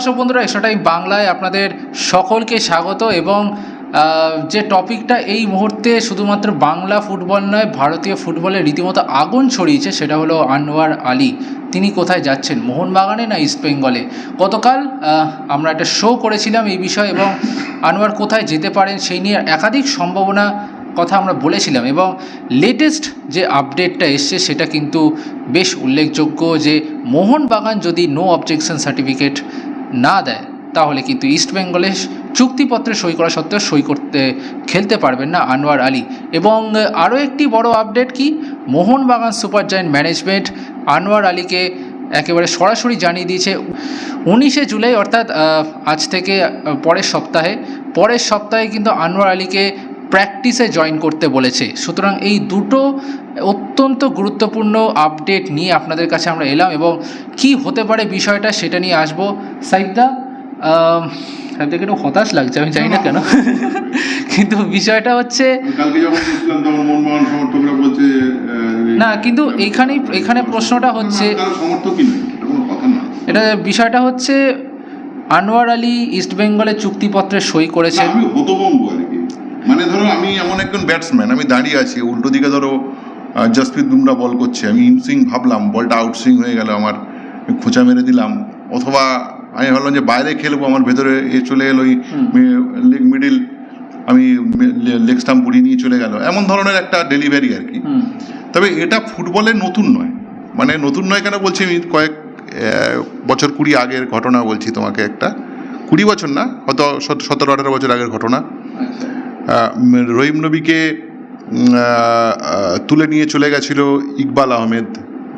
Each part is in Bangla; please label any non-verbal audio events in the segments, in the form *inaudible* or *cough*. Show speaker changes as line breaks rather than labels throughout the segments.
দর্শক বন্ধুরা এক্সট্রা টাইম বাংলায় আপনাদের সকলকে স্বাগত এবং যে টপিকটা এই মুহূর্তে শুধুমাত্র বাংলা ফুটবল নয়, ভারতীয় ফুটবলে রীতিমতো আগুন ছড়িয়েছে, সেটা হলো আনোয়ার আলী। তিনি কোথায় যাচ্ছেন, মোহনবাগানে না ইস্ট বেঙ্গলে? গতকাল আমরা একটা শো করেছিলাম এই বিষয়ে এবং আনোয়ার কোথায় যেতে পারেন সেই নিয়ে একাধিক সম্ভাবনা কথা আমরা বলেছিলাম এবং লেটেস্ট যে আপডেটটা এসছে সেটা কিন্তু বেশ উল্লেখযোগ্য যে মোহনবাগান যদি নো অবজেকশন সার্টিফিকেট না দেয়, তাহলে কিন্তু ইস্ট বেঙ্গলে চুক্তিপত্রে সই করা সত্ত্বেও সই করতে, খেলতে পারবেন না আনোয়ার আলী। এবং আরও একটি বড় আপডেট কি? Mohun Bagan super giant management Anwar আলীকে একেবারে সরাসরি জানিয়ে দিয়েছে। উনিশে জুলাই অর্থাৎ আজ থেকে পরের সপ্তাহে পরের সপ্তাহে কিন্তু আনোয়ার আলীকে প্র্যাকটিসে জয়েন করতে বলেছে। সুতরাং এই দুটো অত্যন্ত গুরুত্বপূর্ণ আপডেট নিয়ে আপনাদের কাছে আমরা এলাম এবং কি হতে পারে বিষয়টা সেটা নিয়ে আসব। সাইদা সাইদকে একটু হতাশ লাগছে আমি জানি না কেন। কিন্তু বিষয়টা হচ্ছে না কিন্তু এইখানেই এখানে প্রশ্নটা হচ্ছে
এটা
বিষয়টা হচ্ছে আনোয়ার আলী ইস্ট বেঙ্গলের চুক্তিপত্রে সই করেছেন
আমি হতভম্ব আর কি মানে ধরো আমি এমন একজন ব্যাটসম্যান আমি দাঁড়িয়ে আছি উল্টো দিকে ধরো জসপ্রীত বুমরা বল করছে আমি ইনসুইং ভাবলাম বলটা আউটসুইং হয়ে গেল আমার আমি খোঁচা মেরে দিলাম অথবা আমি ভাবলাম যে বাইরে খেলব আমার ভেতরে এ চলে এলো ওই লেগ মিডিল আমি লেগ স্টাম্প উড়িয়ে নিয়ে চলে গেল এমন ধরনের একটা ডেলিভারি আর কি। তবে এটা ফুটবলে নতুন নয় মানে নতুন নয় কেন বলছি আমি কয়েক বছর কুড়ি আগের ঘটনা বলছি তোমাকে একটা কুড়ি বছর না হয়তো সত- সতেরো আঠারো বছর আগের ঘটনা।
আচ্ছা।
রহিম নবীকে তুলে নিয়ে চলে গেছিল ইকবাল আহমেদ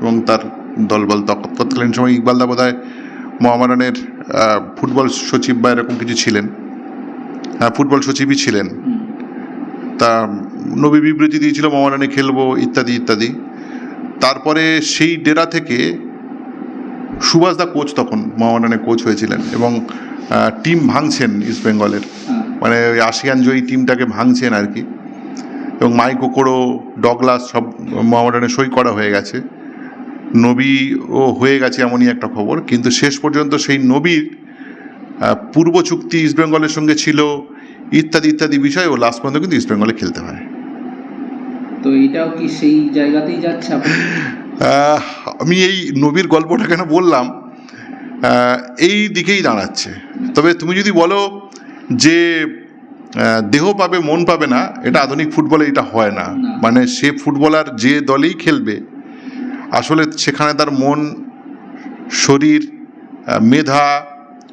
এবং তার দলবল তৎ- তৎকালীন সময় ইকবাল দা বোধ মোহামেডানের ফুটবল সচিব বা এরকম কিছু ছিলেন। হ্যাঁ ফুটবল সচিবই ছিলেন। তা নবী বিবৃতি দিয়েছিল মোহামেডানে খেলব, ইত্যাদি ইত্যাদি। তারপরে সেই ডেরা থেকে সুভাষ দা কোচ তখন মোহামেডানে কোচ হয়েছিলেন এবং টিম ভাঙছেন ইস্ট বেঙ্গলের।
হ্যাঁ।
মানে ওই আসিয়ান জয়ী টিমটাকে ভাঙছেন আর কি। এবং মাইক ওকোড়ো ডগলাস সব মোহামেডানে সই করা হয়ে গেছে। নবী ও হয়ে গেছে এমনই একটা খবর। কিন্তু শেষ পর্যন্ত সেই নবীর পূর্ব চুক্তি ইস্টবেঙ্গলের সঙ্গে ছিল ইত্যাদি ইত্যাদি বিষয় ও লাস্ট পর্যন্ত কিন্তু ইস্টবেঙ্গলে খেলতে হয়
তো এটাও কি সেই জায়গাতেই যাচ্ছে
আমি এই নবীর গল্পটা কেন বললাম? এই দিকেই দাঁড়াচ্ছে। তবে তুমি যদি বলো যে দেহ পাবে মন পাবে না এটা আধুনিক ফুটবলে এটা হয় না। মানে সে ফুটবলার যে দলেই খেলবে আসলে সেখানে তার মন শরীর মেধা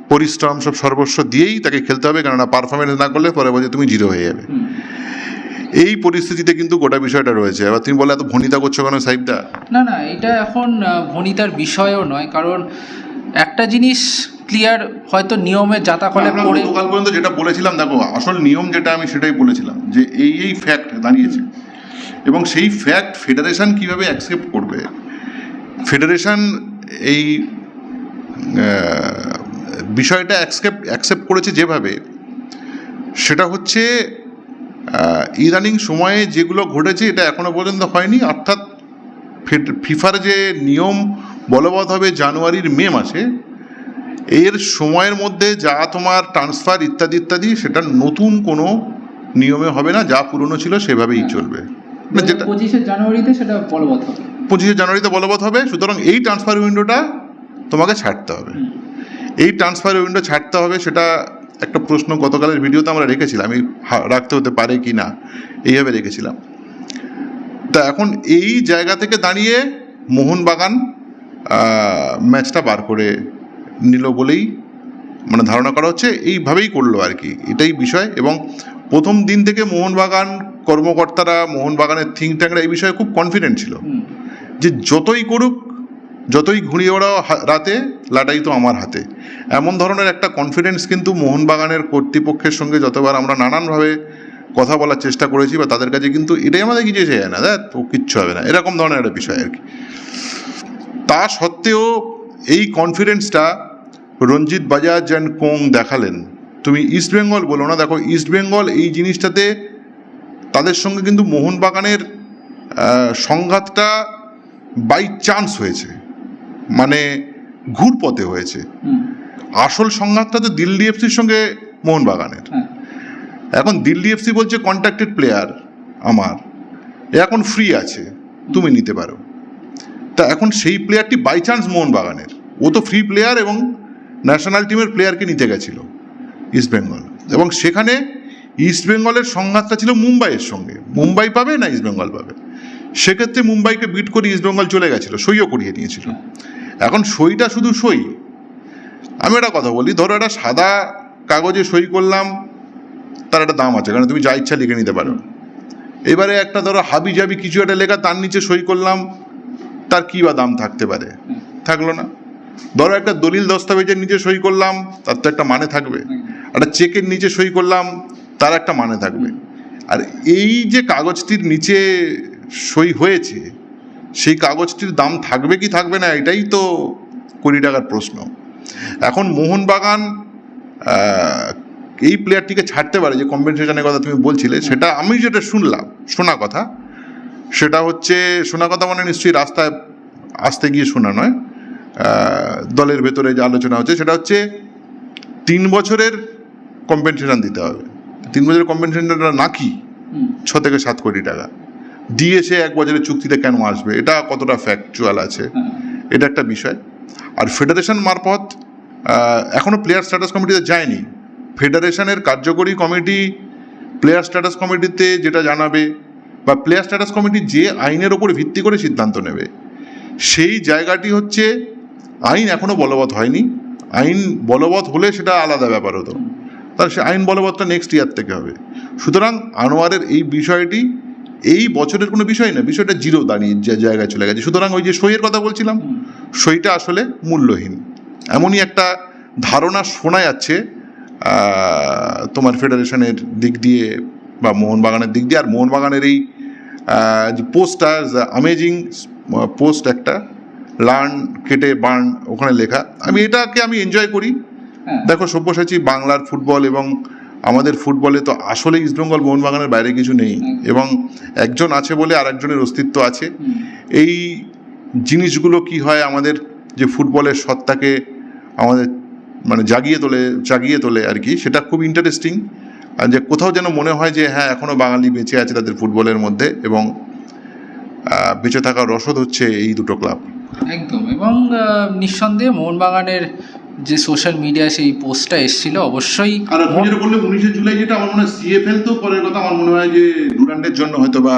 পরিশ্রম সব সর্বস্ব দিয়েই তাকে খেলতে হবে কেননা পারফরমেন্স না করলে পরে বছর তুমি জিরো হয়ে যাবে। এই পরিস্থিতিতে কিন্তু গোটা বিষয়টা রয়েছে। এবার তুমি বলে এত ভনিতা করছ কেন সাহিবদা?
না না এটা এখন ভনিতার বিষয়ও নয় কারণ একটা জিনিস ক্লিয়ার হয়তো নিয়মে
আমরা
পড়ে
গতকাল পর্যন্ত যেটা বলেছিলাম দেখো আসল নিয়ম যেটা আমি সেটাই বলেছিলাম যে এই এই ফ্যাক্ট দাঁড়িয়েছে। এবং সেই ফ্যাক্ট ফেডারেশন কীভাবে অ্যাকসেপ্ট করবে? ফেডারেশন এই বিষয়টা অ্যাকসেপ্ট অ্যাকসেপ্ট করেছে যেভাবে সেটা হচ্ছে ইদানিং সময়ে যেগুলো ঘটেছে এটা এখনও পর্যন্ত হয়নি। অর্থাৎ ফিফার যে নিয়ম বলবৎ হবে জানুয়ারির মে মাসে। এর সময়ের মধ্যে যা তোমার ট্রান্সফার ইত্যাদি ইত্যাদি সেটা নতুন কোনো নিয়মে হবে না যা পুরনো ছিল সেভাবেই চলবে। মানে যেটা
পঁচিশে জানুয়ারিতে সেটা বলবৎ হবে।
পঁচিশে জানুয়ারিতে বলবৎ হবে সুতরাং এই ট্রান্সফার উইন্ডোটা তোমাকে ছাড়তে হবে। এই ট্রান্সফার উইন্ডো ছাড়তে হবে সেটা একটা প্রশ্ন গতকালের ভিডিওতে আমরা রেখেছিলাম আমি রাখতে হতে পারে কি না এইভাবে রেখেছিলাম। তা এখন এই জায়গা থেকে দাঁড়িয়ে মোহনবাগান ম্যাচটা বার করে নিল বলেই মানে ধারণা করা হচ্ছে এইভাবেই করল আর কি। এটাই বিষয়। এবং প্রথম দিন থেকে মোহনবাগান কর্মকর্তারা মোহনবাগানের থিঙ্ক ট্যাঙ্করা এই বিষয়ে খুব কনফিডেন্ট ছিল। যে যতই করুক যতই ঘুরিয়ে ওড়াও রাতে লাটাই তো আমার হাতে। এমন ধরনের একটা কনফিডেন্স কিন্তু মোহনবাগানের কর্তৃপক্ষের সঙ্গে যতবার আমরা নানানভাবে কথা বলার চেষ্টা করেছি বা তাদের কাছে কিন্তু এটাই আমাদের কিছু যায় না দেখ তো কিচ্ছু হবে না। এরকম ধরনের একটা বিষয় আর কি। তা সত্ত্বেও এই কনফিডেন্সটা রঞ্জিত বাজাজ অ্যান্ড কোং দেখালেন। তুমি ইস্ট বেঙ্গল বলো না দেখো ইস্ট বেঙ্গল এই জিনিসটাতে তাদের সঙ্গে কিন্তু মোহনবাগানের সংঘাতটা বাই চান্স হয়েছে। মানে ঘুরপথে হয়েছে। আসল সংঘাতটা তো দিল্লি এফসির সঙ্গে মোহনবাগানের।
হ্যাঁ।
এখন দিল্লি এফসি বলছে কন্ট্রাক্টেড প্লেয়ার আমার। এখন ফ্রি আছে। তুমি নিতে পারো। তা এখন সেই প্লেয়ারটি বাই চান্স মোহনবাগানের। ও তো ফ্রি প্লেয়ার এবং ন্যাশনাল টিমের প্লেয়ারকে নিতে গেছিল ইস্টবেঙ্গল এবং সেখানে ইস্টবেঙ্গলের সংঘাতটা ছিল মুম্বাইয়ের সঙ্গে। মুম্বাই পাবে না ইস্টবেঙ্গল পাবে? সেক্ষেত্রে মুম্বাইকে বিট করে ইস্টবেঙ্গল চলে গেছিল, সইও করিয়ে নিয়েছিল। এখন সইটা শুধু সই। আমি একটা কথা বলি, ধরো একটা সাদা কাগজে সই করলাম, তার একটা দাম আছে, কারণ তুমি যা ইচ্ছা লিখে নিতে পারো। এবারে একটা ধরো হাবি জাবি কিছু একটা লেখা, তার নিচে সই করলাম তার কী বা দাম থাকতে পারে? থাকল না। ধরো একটা দলিল দস্তাবেজের নিচে সই করলাম, তার তো একটা মানে থাকবে। একটা চেকের নিচে সই করলাম, তার একটা মানে থাকবে। আর এই যে কাগজটির নিচে সই হয়েছে, সেই কাগজটির দাম থাকবে কি থাকবে না, এটাই তো কোটি টাকার প্রশ্ন। এখন মোহনবাগান এই প্লেয়ারটিকে ছাড়তে পারে যে কম্পেনসেশনের কথা তুমি বলছিলে, সেটা আমি যেটা শুনলাম, শোনা কথা সেটা হচ্ছে শোনা কথা মানে নিশ্চয়ই রাস্তায় আসতে গিয়ে শোনা নয় দলের ভেতরে যে আলোচনা হচ্ছে সেটা হচ্ছে তিন বছরের কম্পেনসেশন দিতে হবে। তিন বছরের কম্পেনসেশনটা নাকি ছ থেকে সাত কোটি টাকা। দিয়ে সে এক বছরের চুক্তিতে কেন আসবে? এটা কতটা ফ্যাকচুয়াল আছে?
হ্যাঁ,
এটা একটা বিষয়। আর ফেডারেশন মারফত এখনও প্লেয়ার স্ট্যাটাস কমিটিতে যায়নি। ফেডারেশনের কার্যকরী কমিটি প্লেয়ার স্ট্যাটাস কমিটিতে যেটা জানাবে বা প্লেয়ার স্ট্যাটাস কমিটি যে আইনের ওপর ভিত্তি করে সিদ্ধান্ত নেবে, সেই জায়গাটি হচ্ছে, আইন এখনও বলবৎ হয়নি। আইন বলবৎ হলে সেটা আলাদা ব্যাপার হতো। তাহলে সে আইন বলবৎটা নেক্সট ইয়ার থেকে হবে। সুতরাং আনোয়ারের এই বিষয়টি, এই বছরের কোনো বিষয় না, বিষয়টা জিরো দাঁড়িয়ে জায়গায় চলে গেছে। সুতরাং ওই যে সইয়ের কথা বলছিলাম, সইটা আসলে মূল্যহীন। এমনই একটা ধারণা শোনা যাচ্ছে তোমার ফেডারেশনের দিক দিয়ে বা মোহনবাগানের দিক দিয়ে আর মোহনবাগানের এই যে পোস্টটা আমেজিং পোস্ট একটা লার্ন কেটে বার্ন ওখানে লেখা। আমি এটাকে আমি এনজয় করি।
হ্যাঁ।
দেখো সব্যসাচী বাংলার ফুটবল এবং আমাদের ফুটবলে তো আসলে ইস্টবেঙ্গল মোহনবাগানের বাইরে কিছু নেই। এবং একজন আছে বলে আর একজনের অস্তিত্ব আছে। এই জিনিসগুলো কি হয় আমাদের যে ফুটবলের সত্তাকে আমাদের মানে জাগিয়ে তোলে জাগিয়ে তোলে আর কি সেটা খুব ইন্টারেস্টিং যে কোথাও যেন মনে হয় যে হ্যাঁ এখনও বাঙালি বেঁচে আছে তাদের ফুটবলের মধ্যে এবং বেঁচে থাকার রসদ হচ্ছে এই দুটো ক্লাব।
একদম এবং নিঃসন্দেহে মোহনবাগানের যে সোশ্যাল মিডিয়া সেই পোস্টটা এসেছিল অবশ্যই
আর আপনি যেটা বললে উনিশে জুলাই যেটা আমার মনে হয় সিএফএল তো পরের কথা আমার মনে হয় যে ডুরান্ডের জন্য হয়তো বা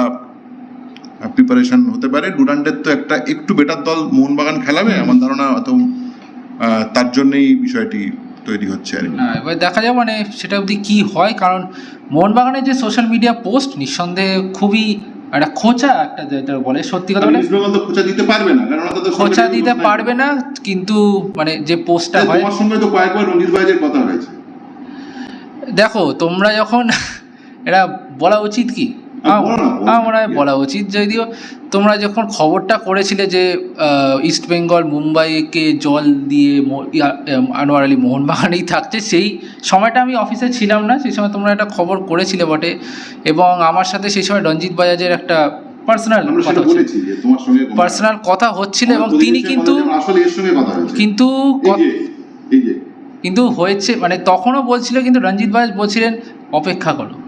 প্রিপারেশন হতে পারে। ডুরান্ডের তো একটা একটু বেটার দল মোহনবাগান খেলাবে আমার ধারণা অত তার জন্যই বিষয়টি তৈরি হচ্ছে আর
হ্যাঁ এবার দেখা যাক মানে সেটা অবধি কী হয় কারণ মোহনবাগানের যে সোশ্যাল মিডিয়া পোস্ট নিঃসন্দেহে খুবই একটা খোঁচা একটা যেটা বলে সত্যি কথা বলে
খোঁচা দিতে পারবে না কারণ
খোঁচা দিতে পারবে না কিন্তু মানে যে পোস্টটা হয়
তোমার সঙ্গে তো কয়েকবার রঞ্জিত বাইজের কথা হয়েছে।
দেখো তোমরা যখন এটা বলা উচিত কি?
না।
আমার বলা উচিত যদিও তোমরা যখন খবরটা করেছিলে যে ইস্ট বেঙ্গল মুম্বাইকে জল দিয়ে আনোয়ার আলী মোহনবাগানেই থাকছে সেই সময়টা আমি অফিসে ছিলাম না সেই সময় তোমরা একটা খবর করেছিলে বটে এবং আমার সাথে সেই সময় রঞ্জিত বাজাজের একটা পার্সোনাল কথা পার্সোনাল কথা হচ্ছিল এবং তিনি কিন্তু কিন্তু কিন্তু হয়েছে মানে তখনও বলছিল কিন্তু রঞ্জিত বাজাজ বলছিলেন অপেক্ষা করো।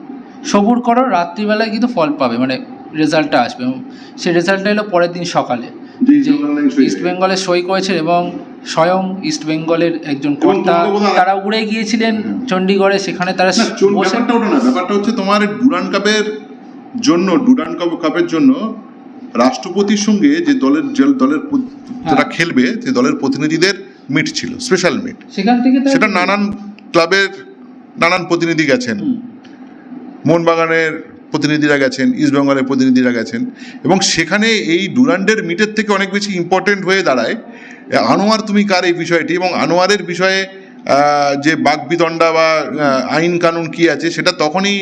সবুর করো রাত্রিবেলায় কিন্তু ফল পাবে মানে রেজাল্টটা আসবে। এবং সেই রেজাল্টটা এলো পরের দিন সকালে।
ইস্ট সই
বেঙ্গলে সই করেছেন এবং স্বয়ং ইস্ট বেঙ্গলের একজন কর্তা তারা উড়ে গিয়েছিলেন
হুম।
চণ্ডীগড়ে সেখানে তারা
ব্যাপারটা ওটা না ব্যাপারটা হচ্ছে তোমার ডুরান কাপের জন্য ডুরান কাপ কাপের জন্য রাষ্ট্রপতির সঙ্গে যে দলের যে দলের প- যারা খেলবে যে দলের প্রতিনিধিদের মিট ছিল স্পেশাল মিট
সেখান থেকে
সেটা নানান ক্লাবের নানান প্রতিনিধি গেছেন। মোহনবাগানের প্রতিনিধিরা গেছেন ইস্টবেঙ্গলের প্রতিনিধিরা গেছেন এবং সেখানে এই ডুরান্ডের মিটের থেকে অনেক বেশি ইম্পর্টেন্ট হয়ে দাঁড়ায়। আনোয়ার তুমি কার এই বিষয়টি? এবং আনোয়ারের বিষয়ে যে বাকবিতণ্ডা বা আইন কানুন কি আছে সেটা তখনই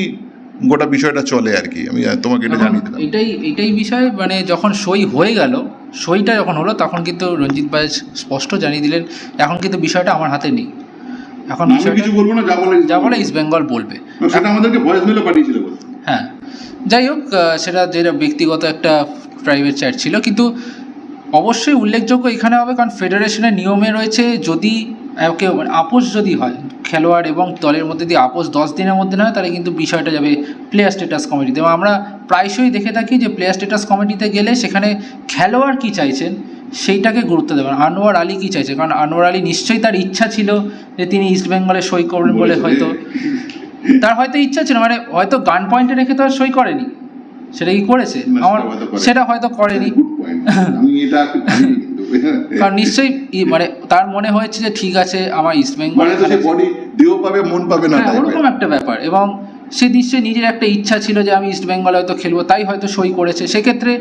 গোটা বিষয়টা চলে আর কি। আমি তোমাকে এটা জানিয়ে দিলাম।
এটাই এটাই বিষয় মানে যখন সই হয়ে গেল সইটা যখন হলো তখন কিন্তু রঞ্জিত বাজ স্পষ্ট জানিয়ে দিলেন এখন কিন্তু বিষয়টা আমার হাতে নেই। এখন
আমি কিছু বলব না যা বলে
যা বলে ইস্ট বেঙ্গল বলবে।
সেটা আমাদেরকে ভয়েস মেলে পাঠিয়েছিল
হ্যাঁ। যাই হোক সেটা যেটা ব্যক্তিগত একটা প্রাইভেট চ্যাট ছিল কিন্তু অবশ্যই উল্লেখযোগ্য এখানে হবে কারণ ফেডারেশনের নিয়মে রয়েছে যদি একে মানে আপোষ যদি হয় খেলোয়াড় এবং দলের মধ্যে যদি আপোষ দশ দিনের মধ্যে না হয় তাহলে কিন্তু বিষয়টা যাবে প্লেয়ার স্ট্যাটাস কমিটিতে এবং আমরা প্রায়শই দেখে থাকি যে প্লেয়ার স্ট্যাটাস কমিটিতে গেলে সেখানে খেলোয়াড় কী চাইছেন সেইটাকে গুরুত্ব দেবেন আনোয়ার আলী কী চাইছে? কারণ আনোয়ার আলী নিশ্চয়ই তার ইচ্ছা ছিল যে তিনি ইস্টবেঙ্গলে সই করবেন বলে হয়তো। তার হয়তো ইচ্ছা ছিল মানে হয়তো গান পয়েন্টে রেখে তো আর সই করেনি। সেটা কি করেছে? আমার সেটা হয়তো করেনি। কারণ নিশ্চয়ই মানে তার মনে হয়েছে যে ঠিক আছে আমার ইস্টবেঙ্গল
মানে না
হ্যাঁ ওরকম একটা ব্যাপার। এবং সে নিশ্চয়ই নিজের একটা ইচ্ছা ছিল যে আমি ইস্টবেঙ্গল হয়তো খেলব তাই হয়তো সই করেছে। সেক্ষেত্রে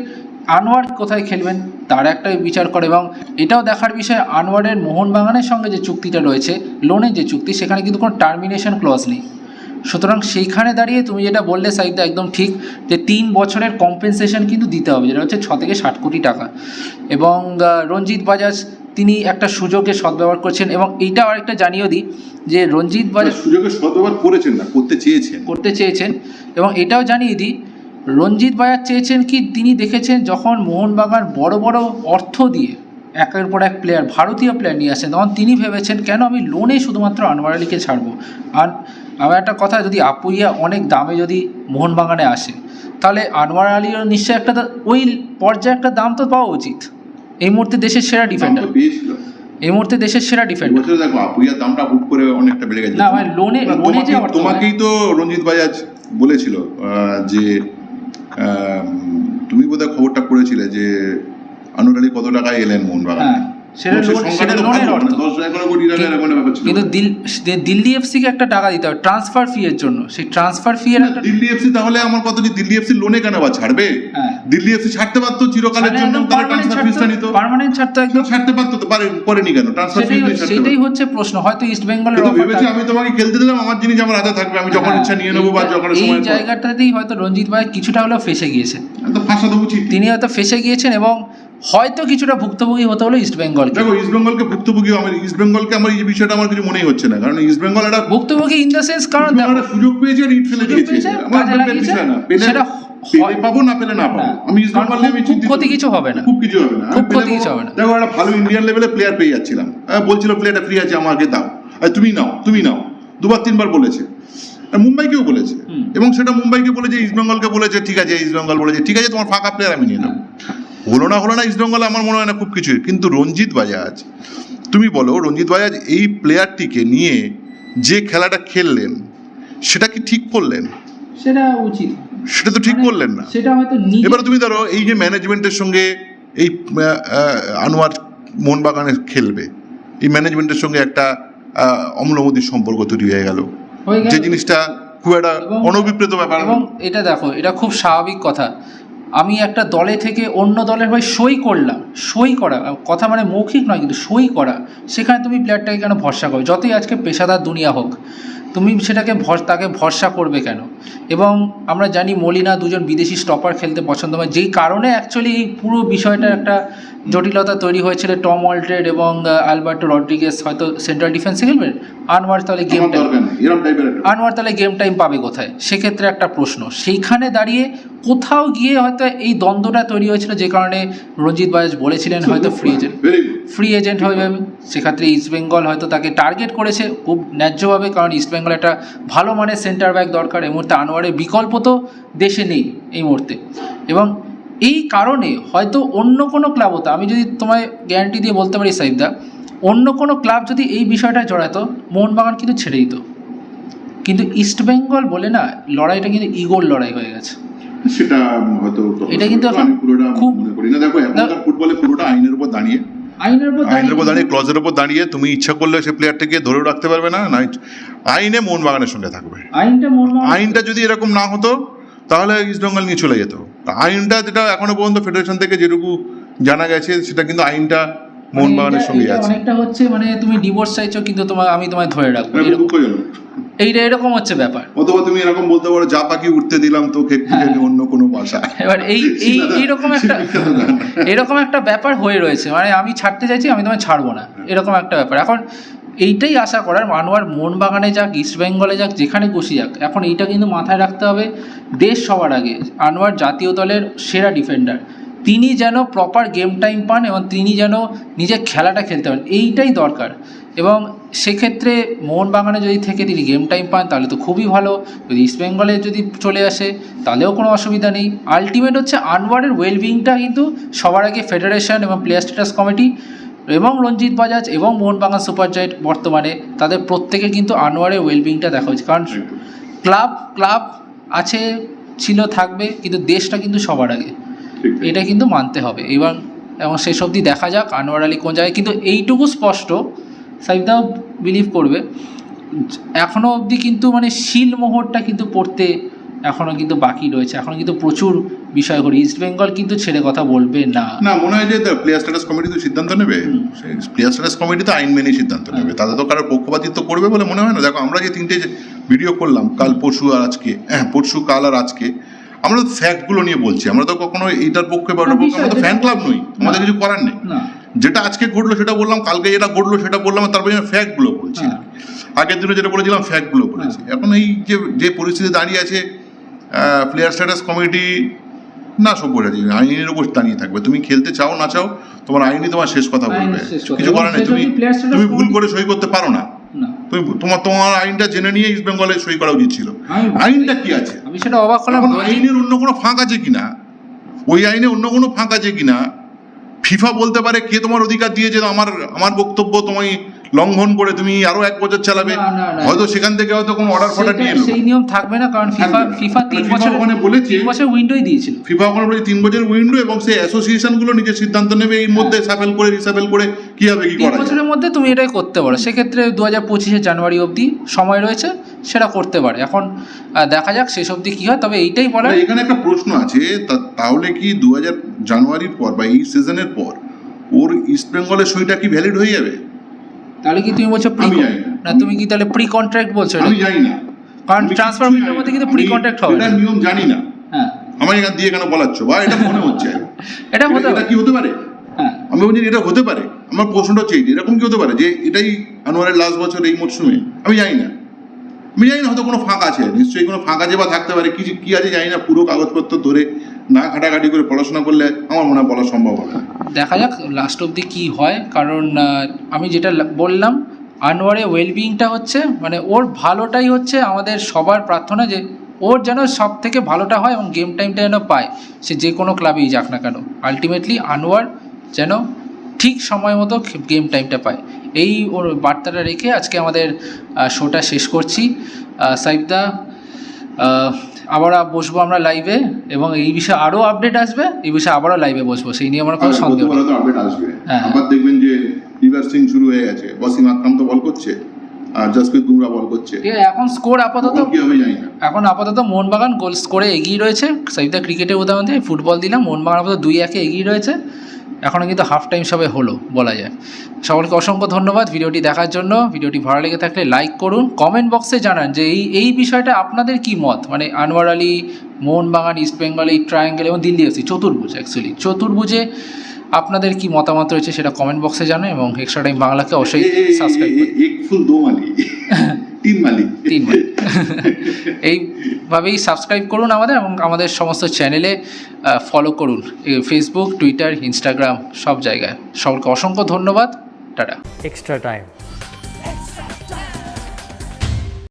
আনোয়ার কোথায় খেলবেন তার একটা বিচার করে এবং এটাও দেখার বিষয় আনোয়ারের মোহনবাগানের সঙ্গে যে চুক্তিটা রয়েছে লোনের যে চুক্তি সেখানে কিন্তু কোনো টার্মিনেশন ক্লজ নেই। সুতরাং সেইখানে দাঁড়িয়ে তুমি যেটা বললে সাইদা একদম ঠিক যে তিন বছরের কম্পেনসেশন কিন্তু দিতে হবে যেটা হচ্ছে ছ থেকে ষাট কোটি টাকা। এবং রঞ্জিত বাজাজ তিনি একটা সুযোগে সদ্ব্যবহার করছেন এবং এইটাও আরেকটা জানিয়েও দিই যে রঞ্জিত বাজাজ
সুযোগের সদ্ব্যবহার করেছেন না করতে চেয়েছেন।
করতে চেয়েছেন এবং এটাও জানিয়ে দিই রঞ্জিত বাজার চেয়েছেন কি? তিনি দেখেছেন যখন মোহনবাগান বড় বড় অর্থ দিয়ে একের পর এক প্লেয়ার ভারতীয় প্লেয়ার নিয়ে আসেন তখন তিনি ভেবেছেন কেন আমি লোনে শুধুমাত্র আনোয়ার আলীকে ছাড়বো? আর আমার একটা কথা যদি আপুইয়া অনেক দামে যদি মোহনবাগানে আসে তাহলে আনোয়ার আলীরও নিশ্চয়ই একটা ওই পর্যায়ে একটা দাম তো পাওয়া উচিত। এই মুহূর্তে দেশের সেরা ডিফেন্ডার এই মুহূর্তে দেশের সেরা ডিফেন্ডার
দেখো আপুইয়ার দামটা হুট করে অনেকটা বেড়ে গেছে।
না, মানে লোনে- লোনে যে
তোমাকেই- তো রঞ্জিত বাজাজ বলেছিল যে তুমি বোধহয় খবরটা করেছিলে যে আনোয়ার আলী কত টাকায় এলেন মোহনবাগান?
হ্যাঁ
একটা
কিন্তু টাকা দিতে হবে ট্রান্সফার ফি এর জন্য। সেই ট্রান্সফার ফি এর
দিল্লি এফসি তাহলে আমার কথা যে দিল্লি এফসি লোনে কেন আবার ছাড়বে?
হ্যাঁ।
দিল্লি এফসি ছাড়তে পারতো চিরকালের জন্য তারা ট্রান্সফার ফিসটা নিত।
পার্মানেন্ট ছাড়তো একদম
ছাড়তে পারতো তো পারে করেনি কেন? ট্রান্সফার
সেটাই সেটাই হচ্ছে প্রশ্ন। হয়তো ইস্ট বেঙ্গলের
কিন্তু ভেবেছি আমি তোমাকে খেলতে দিলাম আমার জিনিস আমার হাতে থাকবে আমি যখন ইচ্ছা নিয়ে নেব বা যখন
হ্যাঁ, এই জায়গাটাতেই হয়তো রঞ্জিত ভাই কিছুটা হলেও ফেসে গিয়েছে।
আমি তো উচিত
তিনি হয়তো ফেসে গিয়েছেন এবং হয়তো কিছুটা ভুক্তভোগী হতে হলো ইস্ট বেঙ্গলকে
দেখো ইস্ট বেঙ্গলকে ভুক্তভোগী আমার ইস্ট বেঙ্গলকে আমার এই বিষয়টা আমার কিছু মনেই হচ্ছে না। কারণ ইস্ট বেঙ্গল একটা
ভুক্তভোগী ইন দ্য সেন্স কারণ
বেঙ্গল সুযোগ পেয়েছে আর ইট ফেলে দিয়েছে। আমার
কাজে
বিষয় না।
সেটা
পেলে পাবো না পেলে না পাবো। আমি ইস্ট বেঙ্গল নিয়ে আমি চিন্তিত।
ক্ষতি কিছু হবে না।
খুব কিছু হবে না।
খুব ক্ষতি কিছু হবে না।
দেখো একটা ভালো ইন্ডিয়ান লেভেলে প্লেয়ার পেয়ে যাচ্ছিলাম। বলছিল প্লেয়ারটা ফ্রি আছে আমাকে দাও। আর তুমি নাও তুমি নাও। দুবার তিনবার বলেছে। মুম্বাইকেও বলেছে। এবং সেটা মুম্বাইকে বলেছে ইস্ট বেঙ্গলকে বলেছে ঠিক আছে ইস্ট বেঙ্গল বলেছে ঠিক আছে তোমার ফাঁকা প্লেয়ার আমি নিয়ে নেব। হলো না হলো না ইস্ট বেঙ্গল আমার মনে হয় না খুব কিছুই কিন্তু রঞ্জিত বাজাজ তুমি বলো রঞ্জিত বাজাজ এই প্লেয়ারটিকে নিয়ে যে খেলাটা খেললেন সেটা কি ঠিক করলেন?
সেটা উচিত।
সেটা তো ঠিক করলেন না।
সেটা হয়তো
এবারে তুমি ধরো এই যে ম্যানেজমেন্টের সঙ্গে এই আনোয়ার মোহনবাগানে খেলবে এই ম্যানেজমেন্টের সঙ্গে একটা অম্লমতির সম্পর্ক তৈরি হয়ে গেল। যে জিনিসটা খুব একটা অনভিপ্রেত ব্যাপার।
এবং এটা দেখো এটা খুব স্বাভাবিক কথা। আমি একটা দলে থেকে অন্য দলের হয়ে সই করলাম। সই করা কথা মানে মৌখিক নয় কিন্তু সই করা সেখানে তুমি প্লেয়ারটাকে কেন ভরসা করো যতই আজকে পেশাদার দুনিয়া হোক তুমি সেটাকে ভর তাকে ভরসা করবে কেন? এবং আমরা জানি মলিনা দুজন বিদেশি স্টপার খেলতে পছন্দ করে যেই কারণে অ্যাকচুয়ালি এই পুরো বিষয়টা একটা জটিলতা তৈরি হয়েছিল টম অল্ট্রেড এবং আলবার্টো রড্রিগেস হয়তো সেন্ট্রাল ডিফেন্সে খেলবেন আনোয়ার তাহলে
গেম একটা
আনোয়ার তাহলে গেম টাইম পাবে কোথায়? সেক্ষেত্রে একটা প্রশ্ন সেইখানে দাঁড়িয়ে কোথাও গিয়ে হয়তো এই দ্বন্দ্বটা তৈরি হয়েছিল যে কারণে রঞ্জিত বাজাজ বলেছিলেন হয়তো ফ্রি এজেন্ট ফ্রি এজেন্ট হয়ে যাবে সেক্ষেত্রে ইস্টবেঙ্গল হয়তো তাকে টার্গেট করেছে খুব ন্যায্যভাবে কারণ ইস্টবেঙ্গল একটা ভালো মানের সেন্টার ব্যাক দরকার। এই মুহূর্তে আনোয়ারের বিকল্প তো দেশে নেই এই মুহূর্তে। এবং এই কারণে হয়তো অন্য কোনো ক্লাব হতো আমি যদি তোমায় গ্যারান্টি দিয়ে বলতে পারি সাইবদা অন্য কোনো ক্লাব যদি এই বিষয়টা জড়াতো মোহনবাগান কিন্তু ছেড়ে দিত। কিন্তু ইস্টবেঙ্গল বলে না লড়াইটা কিন্তু ইগোর লড়াই হয়ে গেছে।
সেটা হয়তো
এটা কিন্তু এখন
পুরোটা মনে করি না। দেখো এখনকার ফুটবলে পুরোটা আইনের উপর দাঁড়িয়ে।
আইনের উপর
আইনের উপর
দাঁড়িয়ে
ক্লজের উপর দাঁড়িয়ে তুমি ইচ্ছা করলে সে প্লেয়ারটাকে ধরেও রাখতে পারবে না না আইনে মোহনবাগানের সঙ্গে থাকবে।
আইনটা
আইনটা যদি এরকম না হতো তাহলে ইস্ট বেঙ্গল নিয়ে চলে যেত। আইনটা যেটা এখনও পর্যন্ত ফেডারেশন থেকে যেটুকু জানা গেছে সেটা কিন্তু আইনটা মোহনবাগানের সঙ্গেই আছে।
অনেকটা হচ্ছে মানে তুমি ডিভোর্স চাইছো কিন্তু তোমার আমি তোমায় ধরে রাখব এইটা এরকম হচ্ছে ব্যাপার।
অথবা তুমি এরকম বলতে পারো যা পাখি উঠতে দিলাম তোকে
হ্যাঁ।
অন্য কোনো ভাষা
এবার এই এই *laughs* এইরকম একটা এরকম একটা ব্যাপার হয়ে রয়েছে। মানে আমি ছাড়তে চাইছি আমি তোমায় ছাড়বো না। এরকম একটা ব্যাপার। এখন এইটাই আশা করার আনোয়ার মোহনবাগানে যাক ইস্ট বেঙ্গলে যাক যেখানে বসি যাক এখন এইটা কিন্তু মাথায় রাখতে হবে দেশ সবার আগে। আনোয়ার জাতীয় দলের সেরা ডিফেন্ডার তিনি যেন প্রপার গেম টাইম পান এবং তিনি যেন নিজের খেলাটা খেলতে পারেন এইটাই দরকার। এবং সেক্ষেত্রে মোহনবাগানে যদি থেকে তিনি গেম টাইম পান তাহলে তো খুবই ভালো। যদি ইস্ট বেঙ্গলে যদি চলে আসে তাহলেও কোনো অসুবিধা নেই। আলটিমেট হচ্ছে আনওয়ারের ওয়েলবিংটা কিন্তু সবার আগে ফেডারেশন এবং প্লেয়ার স্ট্যাটাস কমিটি এবং রঞ্জিত বাজাজ এবং মোহনবাগান সুপার জায়েন্ট বর্তমানে তাদের প্রত্যেকে কিন্তু আনোয়ারের ওয়েলবিংটা দেখা হচ্ছে কারণ ক্লাব ক্লাব আছে ছিল থাকবে কিন্তু দেশটা কিন্তু সবার আগে। এটা কিন্তু মানতে হবে। এবং এবং শেষ অবধি দেখা যাক আনোয়ার আলী কোন জায়গায়। কিন্তু এইটুকু স্পষ্ট সাইফদাও বিলিভ করবে। এখনও অবধি কিন্তু মানে শিলমোহরটা কিন্তু পড়তে এখনও কিন্তু বাকি রয়েছে। এখনও কিন্তু প্রচুর বিষয় করে ইস্ট বেঙ্গল কিন্তু ছেড়ে কথা বলবে না।
না মনে হয় যে প্লেয়ার স্ট্যাটাস কমিটি তো সিদ্ধান্ত নেবে। প্লেয়ার স্ট্যাটাস কমিটি তো আইন মেনেই সিদ্ধান্ত নেবে। তাদের তো কারও পক্ষপাতিত্ব করবে বলে মনে হয় না। দেখো আমরা যে তিনটে ভিডিও করলাম কাল পরশু আর আজকে হ্যাঁ পরশু কাল আর আজকে আমরা তো ফ্যাক্টগুলো নিয়ে বলছি। আমরা তো কখনো এইটার পক্ষে বা আমরা তো ফ্যান ক্লাব নই। আমাদের কিছু করার নেই। যেটা আজকে ঘটলো সেটা বললাম কালকে যেটা ঘটলো সেটা বললাম তারপরে ফ্যাক্টগুলো বলছি।
হ্যাঁ।
আগের দিনে যেটা বলেছিলাম ফ্যাক্টগুলো বলেছি। এখন এই যে যে পরিস্থিতি দাঁড়িয়ে আছে প্লেয়ার স্ট্যাটাস কমিটি না সব্যসাচী আইনের উপর দাঁড়িয়ে থাকবে। তুমি খেলতে চাও না চাও তোমার আইনই তোমার শেষ কথা বলবে। কিছু করার নেই তুমি তুমি ভুল করে সই করতে পারো না।
না।
তুমি তোমার তোমার আইনটা জেনে নিয়ে ইস্ট বেঙ্গলে সই করা উচিত ছিল আইনটা কি আছে?
আমি সেটা অবাক হলাম।
আইনের অন্য কোনো ফাঁক আছে কিনা? ওই আইনে অন্য কোনো ফাঁক আছে কিনা? ফিফা বলতে পারে কে তোমার অধিকার দিয়েছে আমার আমার বক্তব্য তোমায় লঙ্ঘন করে তুমি আরও এক বছর চালাবে। হয়তো সেখান থেকে হয়তো কোনো অর্ডার ফর্ডার নিয়ে
সেই নিয়ম থাকবে না কারণ ফিফা ফিফা তিন বছর
ওখানে বলেছে-
তিন বছর উইন্ডোই দিয়েছিল।
ফিফা ওখানে বলেছে তিন বছর উইন্ডো এবং সেই অ্যাসোসিয়েশনগুলো নিজের সিদ্ধান্ত নেবে এর মধ্যে সাফেল করে রিসাফেল করে কি হবে কি
তিন
করা
বছরের মধ্যে তুমি এটাই করতে পারো। সেক্ষেত্রে দু হাজার পঁচিশে জানুয়ারি অবধি সময় রয়েছে সেটা করতে পারে। এখন দেখা যাক শেষ অবধি কী হয় তবে এইটাই বলার
না, এখানে একটা প্রশ্ন আছে তাহলে কি দু হাজার জানুয়ারির পর বা এই সিজনের পর ওর ইস্ট বেঙ্গলের সইটা কি ভ্যালিড হয়ে যাবে?
তাহলে কি তুমি বলছো প্রি
না।
না তুমি কি তাহলে প্রি কন্ট্রাক্ট বলছো এটা?
আমি জানি না।
কারণ ট্রান্সফার উইন্ডোর মধ্যে। কিন্তু প্রি কন্ট্রাক্ট হবে। না
এটার নিয়ম জানি না।
হ্যাঁ।
আমার এখান দিয়ে কেন বলাচ্ছ? বা এটা মনে হচ্ছে। *laughs*
এটা হতে
এটা
পারে।
কি হতে পারে?
হ্যাঁ।
আমি বলছি এটা হতে পারে। আমার প্রশ্নটা হচ্ছে এরকম কি হতে পারে যে এটাই আনোয়ারের লাস্ট বছর এই মরশুমে? আমি জানি না। আমি জানি না হয়তো কোনো ফাঁক আছে। নিশ্চয়ই কোনো ফাঁক আছে বা থাকতে পারে। কিছু কি আছে জানি না। পুরো কাগজপত্র ধরে না ঘাটাঘাটি করে পড়াশোনা করলে আমার মনে হয় বলা সম্ভব হবে
দেখা যাক লাস্ট অবধি কী হয়। কারণ আমি যেটা বললাম আনোয়ারের ওয়েলবিংটা হচ্ছে মানে ওর ভালোটাই হচ্ছে আমাদের সবার প্রার্থনা যে ওর যেন সব থেকে ভালোটা হয় এবং গেম টাইমটা যেন পায়। সে যে কোনো ক্লাবেই যাক না কেন। আলটিমেটলি আনোয়ার যেন ঠিক সময় মতো গেম টাইমটা পায়। এই ওর বার্তাটা রেখে আজকে আমাদের শোটা শেষ করছি। আহ, আবার বসবো আমরা লাইভে এবং এই বিষয়ে আরও আপডেট আসবে এই বিষয়ে আবারও লাইভে বসবো সেই নিয়ে আমার কোনো সন্দেহ
আপডেট আসবে।
হ্যাঁ।
আবার দেখবেন যে রিভার্সিং শুরু হয়ে গেছে। ওয়াসিম আকরাম তো বল করছে আর জসপ্রীত বুমরা বল করছে।
এখন স্কোর আপাতত এখন আপাতত মোহনবাগান গোল স্কোরে এগিয়ে রয়েছে। সাইদা ক্রিকেটের উদাহরণ দিয়ে ফুটবল দিলাম মোহনবাগান আপাতত দুই একে এগিয়ে রয়েছে। এখনও কিন্তু হাফ টাইম সবে হলো বলা যায় সকলকে অসংখ্য ধন্যবাদ ভিডিওটি দেখার জন্য ভিডিওটি ভালো লেগে থাকলে লাইক করুন কমেন্ট বক্সে জানান যে এই এই বিষয়টা আপনাদের কি মত মানে আনোয়ার আলী মোহনবাগান ইস্ট বেঙ্গল এই ট্রায়াঙ্গেল এবং দিল্লি এফসি চতুর্ভুজ অ্যাকচুয়ালি চতুর্ভুজে আপনাদের কি মতামত রয়েছে সেটা কমেন্ট বক্সে জানান এবং এক্সট্রা টাইম বাংলাকে অবশ্যই সাবস্ক্রাইব
এ- এক মালিক। টিম তিন মালি *laughs*
এইভাবেই সাবস্ক্রাইব করুন আমাদের এবং আমাদের সমস্ত চ্যানেলে ফলো করুন। ফেসবুক টুইটার ইনস্টাগ্রাম সব জায়গায়। সকলকে অসংখ্য ধন্যবাদ। টাটা।
Extra time.